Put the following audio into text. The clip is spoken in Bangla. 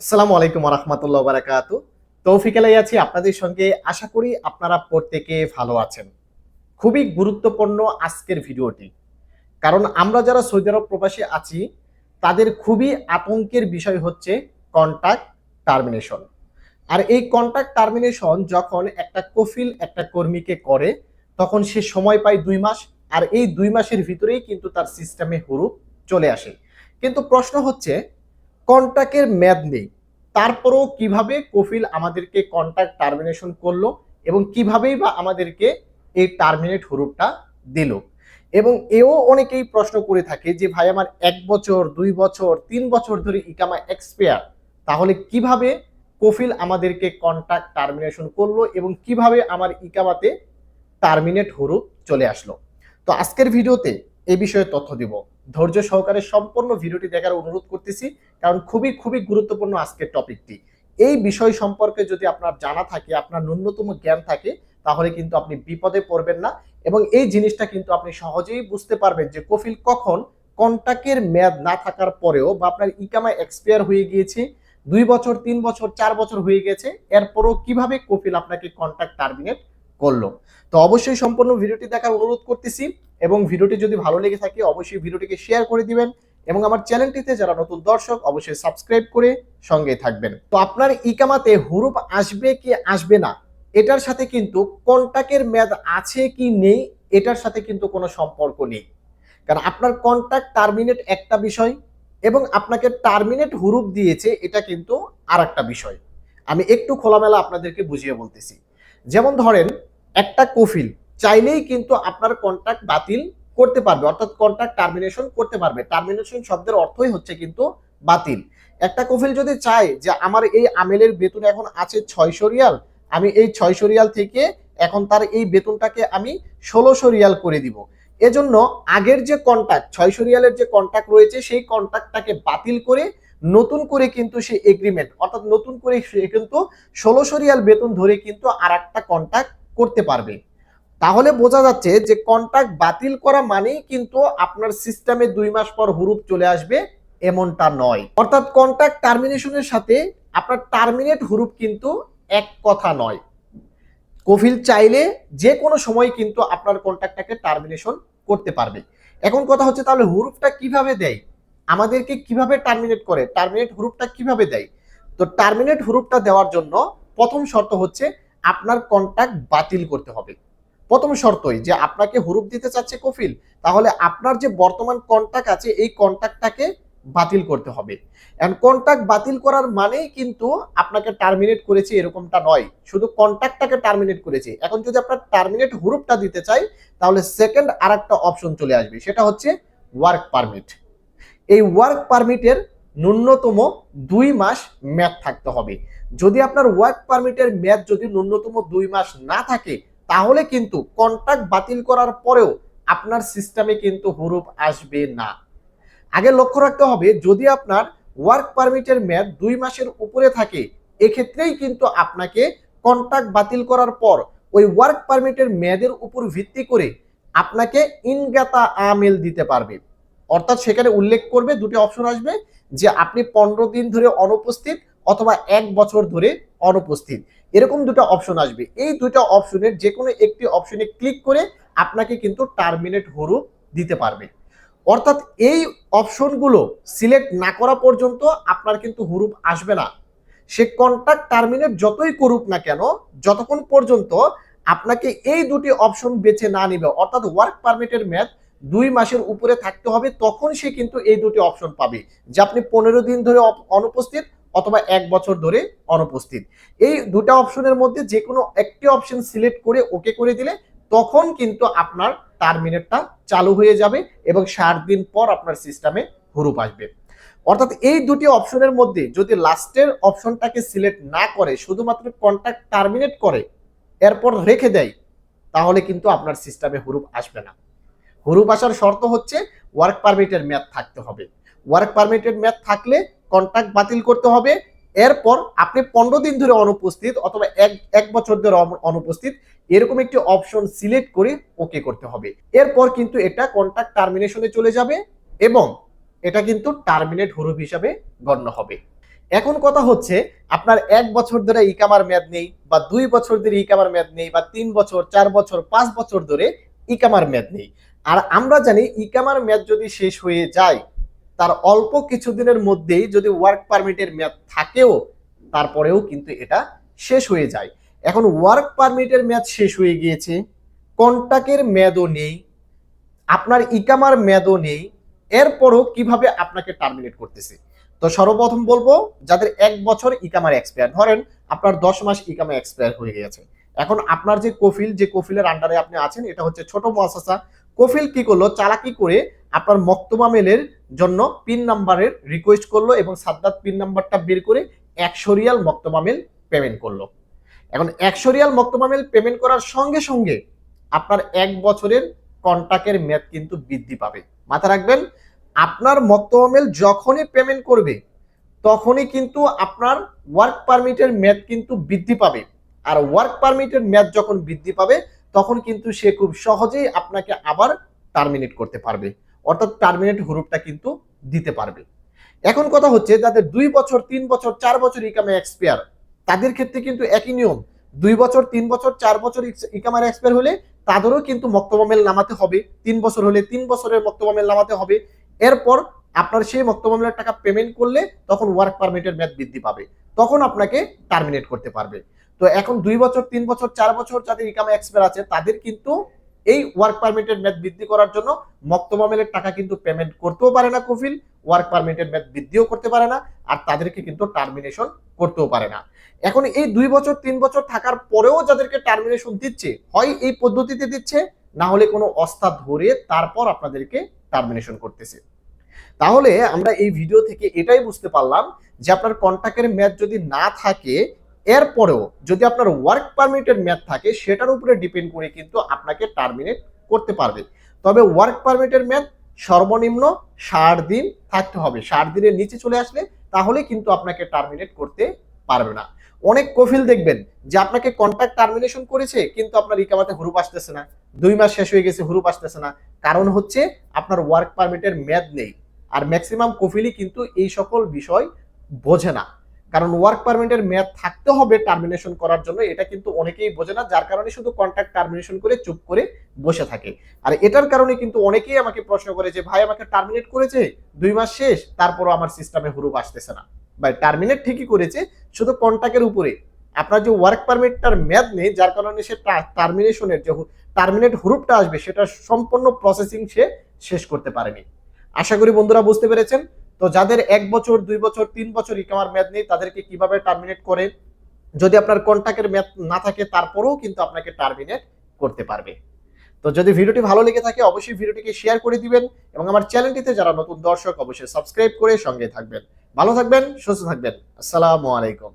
আসসালামু আলাইকুম রহমতুল্লাহ বারাকাতু তৌফিক আলাই আছি আপনাদের সঙ্গে। আশা করি আপনারা প্রত্যেকে ভালো আছেন। খুবই গুরুত্বপূর্ণ আজকের ভিডিওটি। কারণ আমরা যারা সৌদি আরব প্রবাসী আছি, তাদের খুবই আতঙ্কের বিষয় হচ্ছে কন্ট্যাক্ট টার্মিনেশন আর এই কন্ট্যাক্ট টার্মিনেশন যখন একটা কফিল একটা কর্মীকে করে, তখন সে সময় পায় দুই মাস। আর এই দুই মাসের ভিতরেই কিন্তু তার সিস্টেমে হুরুপ চলে আসে। কিন্তু প্রশ্ন হচ্ছে কন্ট্যাক্টের মেয়াদ নেই। তারপরেও কীভাবে কফিল আমাদেরকে কন্ট্যাক্ট টার্মিনেশন করল এবং কিভাবেই বা আমাদেরকে এই টার্মিনেট হুরুপটা দিল। এবং এও অনেকেই প্রশ্ন করে থাকে যে, ভাই, আমার এক বছর, দুই বছর, তিন বছর ধরে ইকামা এক্সপায়ার তাহলে কীভাবে কফিল আমাদেরকে কন্ট্যাক্ট টার্মিনেশন করল এবং কীভাবে আমার ইকামাতে টার্মিনেট হুরুপ চলে আসলো? তো আজকের ভিডিওতে এই বিষয়ে তথ্য দিব। ধৈর্য সহকারে সম্পূর্ণ ভিডিওটি দেখার অনুরোধ করতেছি, কারণ খুবই খুবই গুরুত্বপূর্ণ আজকের টপিকটি। এই বিষয় সম্পর্কে যদি আপনার জানা থাকে, আপনার ন্যূনতম জ্ঞান থাকে, তাহলে কিন্তু আপনি বিপদে পড়বেন না এবং এই জিনিসটা কিন্তু আপনি সহজেই বুঝতে পারবেন যে কফিল কখন কন্টাক্টের মেয়াদ না থাকার পরেও বা আপনার ইকামা এক্সপায়ার হয়ে গিয়েছে, দুই বছর, তিন বছর, চার বছর হয়ে গেছে, এরপরও কীভাবে কফিল আপনাকে কন্ট্যাক্ট টার্মিনেট করল। তো অবশ্যই সম্পূর্ণ ভিডিওটি দেখার অনুরোধ করতেছি এবং ভিডিওটি যদি ভালো লেগে থাকে অবশ্যই ভিডিওটিকে শেয়ার করে দিবেন এবং আমার চ্যানেলটিতে যারা নতুন দর্শক অবশ্যই সাবস্ক্রাইব করে সঙ্গে থাকবেন। তো আপনার ইকামাতে হুরুপ আসবে কি আসবে না, এটার সাথে কিন্তু কন্টাক্টের মেয়াদ আছে কি নেই, এটার সাথে কিন্তু কোনো সম্পর্ক নেই। কারণ আপনার কন্ট্যাক্ট টার্মিনেট একটা বিষয় এবং আপনাকে টার্মিনেট হুরুপ দিয়েছে, এটা কিন্তু আর বিষয়। আমি একটু খোলামেলা আপনাদেরকে বুঝিয়ে বলতেছি। যেমন ধরেন, একটা কফিল চাইলেই কিন্তু আপনার কন্ট্রাক্ট বাতিল করতে পারবে, অর্থাৎ কন্ট্রাক্ট টার্মিনেশন করতে পারবে। টার্মিনেশন শব্দের অর্থই হচ্ছে কিন্তু বাতিল। একটা কফিল যদি চায় যে আমার এই আমেলের বেতন এখন আছে ছয়শো রিয়াল, আমি এই ছয়শো রিয়াল থেকে এখন তার এই বেতনটাকে আমি ষোলোশো রিয়াল করে দিব। এজন্য আগের যে কন্ট্যাক্ট ছয়শো রিয়ালের যে কন্ট্যাক্ট রয়েছে, সেই কন্ট্যাক্টটাকে বাতিল করে নতুন করে কিন্তু সে এগ্রিমেন্ট অর্থাৎ নতুন করে সে কিন্তু ষোলোশো রিয়াল বেতন ধরে কিন্তু আর একটা কন্ট্যাক্ট করতে পারবে। তাহলে বোঝা যাচ্ছে যে কন্ট্রাক্ট বাতিল করা মানেই কিন্তু আপনার সিস্টেমে দুই মাস পর হুরুপ চলে আসবে, এমনটা নয়। অর্থাৎ কন্ট্রাক্ট টার্মিনেশনের সাথে আপনার টার্মিনেট হুরুপ কিন্তু এক কথা নয়। কফিল চাইলে যে কোনো সময় কিন্তু আপনার কন্ট্রাক্টটাকে টার্মিনেশন করতে পারবে। এখন কথা হচ্ছে তাহলে হুরুপটা কীভাবে দেয়? আমাদেরকে কীভাবে টার্মিনেট করে টার্মিনেট হুরুপটা কীভাবে দেয়? তো টার্মিনেট হুরুপটা দেওয়ার জন্য প্রথম শর্ত হচ্ছে আপনার কন্ট্রাক্ট বাতিল করতে হবে। প্রথম শর্তই যে আপনাকে হুরুপ দিতে চাচ্ছে কফিল, তাহলে আপনার যে বর্তমান কন্ট্যাক্ট আছে, এই কন্ট্যাক্টটাকে বাতিল করতে হবে। এন্ড কন্ট্যাক্ট বাতিল করার মানেই কিন্তু আপনাকে টার্মিনেট করেছে এরকমটা নয়। শুধু কন্ট্যাক্টটাকে টার্মিনেট করেছে। এখন যদি আপনার টার্মিনেট হুরুপটা দিতে চাই, তাহলে সেকেন্ড আর একটা অপশন চলে আসবে। সেটা হচ্ছে ওয়ার্ক পারমিট এই ওয়ার্ক পারমিটের ন্যূনতম দুই মাস মেয়াদ থাকতে হবে। যদি আপনার ওয়ার্ক পারমিটের মেয়াদ যদি ন্যূনতম দুই মাস না থাকে, তাহলে কিন্তু কন্ট্রাক্ট বাতিল করার পরেও আপনার সিস্টেমে কিন্তু হুরুপ আসবে না। আগে লক্ষ্য রাখতে হবে, যদি আপনার ওয়ার্ক পারমিটের মেয়াদ দুই মাসের উপরে থাকে, এক্ষেত্রেই কিন্তু আপনাকে কন্ট্রাক্ট বাতিল করার পর ওই ওয়ার্ক পারমিটের মেয়াদের উপর ভিত্তি করে আপনাকে ইনগাতা আমেল দিতে পারবে। অর্থাৎ সেখানে উল্লেখ করবে দুটি অপশন আসবে যে আপনি পনেরো দিন ধরে অনুপস্থিত অথবা এক বছর ধরে অনুপস্থিত। এরকম দুটো অপশন আসবে। এই দুটো অপশনের যে কোনো একটি অপশনে ক্লিক করে আপনাকে কিন্তু টার্মিনেট হুরুপ দিতে পারবে। অর্থাৎ এই অপশনগুলো সিলেক্ট না করা পর্যন্ত আপনার কিন্তু হুরুপ আসবে না। সে কন্ট্রাক্ট টার্মিনেট যতই করুক না কেন, যতক্ষণ পর্যন্ত আপনাকে এই দুটি অপশন বেছে না নিবে, অর্থাৎ ওয়ার্ক পারমিটের মেয়াদ দুই মাসের উপরে থাকতে হবে, তখন সে কিন্তু এই দুটি অপশন পাবে। যে আপনি পনেরো দিন ধরে অনুপস্থিত অথবা এক বছর ধরে অনুপস্থিত। এই দুটা অপশনের মধ্যে যে কোনো একটি অপশন সিলেক্ট করে ওকে করে দিলে, তখন কিন্তু আপনার টার্মিনেটটা চালু হয়ে যাবে এবং ষাট দিন পর আপনার সিস্টেমে হুরুপ আসবে। অর্থাৎ এই দুটি অপশনের মধ্যে যদি লাস্টের অপশনটাকে সিলেক্ট না করে, শুধুমাত্র কন্ট্যাক্ট টার্মিনেট করে, এরপর রেখে দেয়, তাহলে কিন্তু আপনার সিস্টেমে হুরুপ আসবে না। হুরুপ আসার শর্ত হচ্ছে ওয়ার্ক পারমিটের মেয়াদ থাকতে হবে। ওয়ার্ক পারমিটের মেয়াদ থাকলে কন্ট্রাক্ট বাতিল করতে হবে। এরপর আপনি পনেরো দিন ধরে অনুপস্থিত অথবা এক এক বছর ধরে অনুপস্থিত এরকম একটি অপশন সিলেক্ট করে ওকে করতে হবে। এরপর কিন্তু এটা কন্ট্রাক্ট টার্মিনেশনে চলে যাবে এবং এটা কিন্তু টার্মিনেট হুরুপ হিসাবে গণ্য হবে। এখন কথা হচ্ছে আপনার এক বছর ধরে ইকামার মেয়াদ নেই বা দুই বছর ধরে ইকামার মেয়াদ নেই বা তিন বছর, চার বছর, পাঁচ বছর ধরে ইকামার মেয়াদ নেই। আর আমরা জানি ইকামার মেয়াদ যদি শেষ হয়ে যায়, তার অল্প কিছুদিনের মধ্যেই যদি ওয়ার্ক পারমিটের মেয়াদ থাকেও, তারপরেও কিন্তু এটা শেষ হয়ে যায়। এখন ওয়ার্ক পারমিটের মেয়াদ শেষ হয়ে গিয়েছে কন্টাকের মেয়াদও নেই, আপনার ইকামার মেয়াদও নেই, এরপরও কীভাবে আপনাকে টার্মিনেট করতেছে? তো সর্বপ্রথম বলব, যাদের এক বছর ইকামার এক্সপায়ার ধরেন আপনার দশ মাস ইকামা এক্সপায়ার হয়ে গেছে। এখন আপনার যে কফিল, যে কফিলের আন্ডারে আপনি আছেন, এটা হচ্ছে ছোট মহাসাসা কফিল কি করল? চালাকি করে আপনার মক্তমামেলের জন্য পিন নাম্বারের রিকোয়েস্ট করল এবং সাদ্দাত পিন নাম্বারটা বের করে একশো রিয়াল মক্তমামেল পেমেন্ট করল। এখন একশো রিয়াল মক্তমামেল পেমেন্ট করার সঙ্গে সঙ্গে আপনার এক বছরের কন্ট্রাক্টের মেয়াদ কিন্তু বৃদ্ধি পাবে। মাথা রাখবেন, আপনার মক্তমামেল যখনই পেমেন্ট করবে, তখনই কিন্তু আপনার ওয়ার্ক পারমিটের মেয়াদ কিন্তু বৃদ্ধি পাবে। আর ওয়ার্ক পারমিটের মেয়াদ যখন বৃদ্ধি পাবে তখন কিন্তু সে খুব সহজেই আপনাকে আবার টার্মিনেট করতে পারবে। অর্থাৎ টার্মিনেট হুরুপটা কিন্তু দিতে পারবে। এখন কথা হচ্ছে, যাদের দুই বছর, তিন বছর, চার বছর ইকামে এক্সপায়ার তাদের ক্ষেত্রে কিন্তু একই নিয়ম। দুই বছর, তিন বছর, চার বছর ইকামার এক্সপায়ার হলে তাদেরও কিন্তু মক্তবামেল নামাতে হবে। তিন বছর হলে তিন বছরের মক্তবামেল নামাতে হবে। এরপর আপনার সেই মক্তবামেলের টাকা পেমেন্ট করলে তখন ওয়ার্ক পারমিটের মেয়াদ বৃদ্ধি পাবে। তখন আপনাকে টার্মিনেট করতে পারবে। তো এখন দুই বছর, তিন বছর, চার বছর যাদের ইকামা এক্সপায়ার আছে, তাদের কিন্তু এই ওয়ার্ক পারমিটের মেয়াদ বৃদ্ধি করার জন্য মক্তবামেলের টাকা কিন্তু পেমেন্ট করতেও পারে না কফিল ওয়ার্ক পারমিটের মেয়াদ বৃদ্ধিও করতে পারে না, আর তাদেরকে কিন্তু টার্মিনেশন করতেও পারে না। এখন এই দুই বছর, তিন বছর থাকার পরেও যাদেরকে টার্মিনেশন দিচ্ছে, হয় এই পদ্ধতিতে দিচ্ছে, না হলে কোনো অস্তা ধরে তারপর আপনাদেরকে টার্মিনেশন করতেছে। তাহলে আমরা এই ভিডিও থেকে এটাই বুঝতে পারলাম যে আপনার কন্ট্রাক্টের মেয়াদ যদি না থাকে এরপরেও যদি আপনার ওয়ার্ক পারমিটের মেয়াদ থাকে, সেটার উপরে ডিপেন্ড করে কিন্তু আপনাকে টার্মিনেট করতে পারবে। তবে ওয়ার্ক পারমিটের মেয়াদ সর্বনিম্ন ষাট দিন থাকতে হবে। ষাট দিনের নিচে চলে আসলে তাহলে কিন্তু আপনাকে টার্মিনেট করতে পারবে না। অনেক কফিল দেখবেন যে আপনাকে কন্ট্রাক্ট টার্মিনেশন করেছে, কিন্তু আপনার ইকামাতে হুরুপ আসতেছে না। দুই মাস শেষ হয়ে গেছে, হুরুপ আসতেছে না। কারণ হচ্ছে আপনার ওয়ার্ক পারমিটের মেয়াদ নেই। আর ম্যাক্সিমাম কফিলই কিন্তু এই সকল বিষয় বোঝে না। কারণ ওয়ার্ক পারমিটের মেয়াদ থাকতে হবে টার্মিনেশন করার জন্য, এটা কিন্তু অনেকেই বোঝে না। যার কারণে শুধু কন্ট্রাক্ট টার্মিনেশন করে চুপ করে বসে থাকে। আর এটার কারণে কিন্তু অনেকেই আমাকে প্রশ্ন করে যে, ভাই, আমাকে টার্মিনেট করেছে, দুই মাস শেষ, তারপরও আমার সিস্টেমে হুরুপ আসতেছে না। ভাই টার্মিনেট ঠিকই করেছে, শুধু কন্ট্রাক্টের উপরে। আপনার যে ওয়ার্ক পারমিটটার মেয়াদ নেই, যার কারণে সে টার্মিনেশনের যে টার্মিনেট হুরুপটা আসবে সেটা সম্পূর্ণ প্রসেসিং সে শেষ করতে পারেনি। আশা করি বন্ধুরা বুঝতে পেরেছেন। তো যাদের এক বছর, দুই বছর, তিন বছর ইকামার মেয়াদ নেই, তাদেরকে কীভাবে টার্মিনেট করে? যদি আপনার কন্ট্রাক্টের মেয়াদ না থাকে, তারপরেও কিন্তু আপনাকে টার্মিনেট করতে পারবে। তো যদি ভিডিওটি ভালো লেগে থাকে, অবশ্যই ভিডিওটিকে শেয়ার করে দিবেন এবং আমার চ্যানেলটিতে যারা নতুন দর্শক, অবশ্যই সাবস্ক্রাইব করে সঙ্গে থাকবেন। ভালো থাকবেন, সুস্থ থাকবেন। আসসালামু আলাইকুম।